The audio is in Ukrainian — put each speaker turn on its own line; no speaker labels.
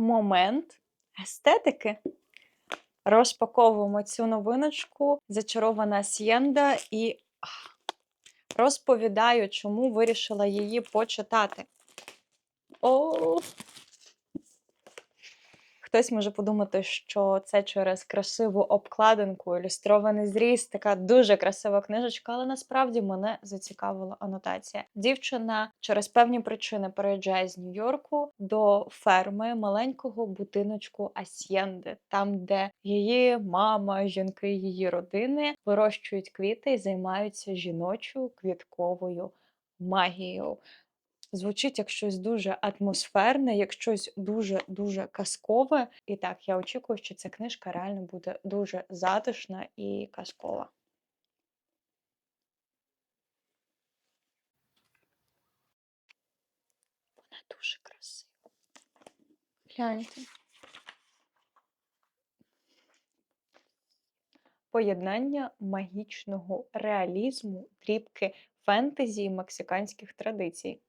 момент естетики. Розпаковуємо цю новиночку, зачарована Сєнда, і розповідаю, чому вирішила її почитати. О! Хтось може подумати, що це через красиву обкладинку, ілюстрований зріз, така дуже красива книжечка, але насправді мене зацікавила анотація. Дівчина через певні причини переїжджає з Нью-Йорку до ферми маленького будиночку Асьєнди, там, де її мама, жінки її родини вирощують квіти і займаються жіночою квітковою магією. Звучить як щось дуже атмосферне, як щось дуже-дуже казкове. І так, я очікую, що ця книжка реально буде дуже затишна і казкова. Вона дуже красива. Гляньте. Поєднання магічного реалізму, тріпки фентезі і мексиканських традицій.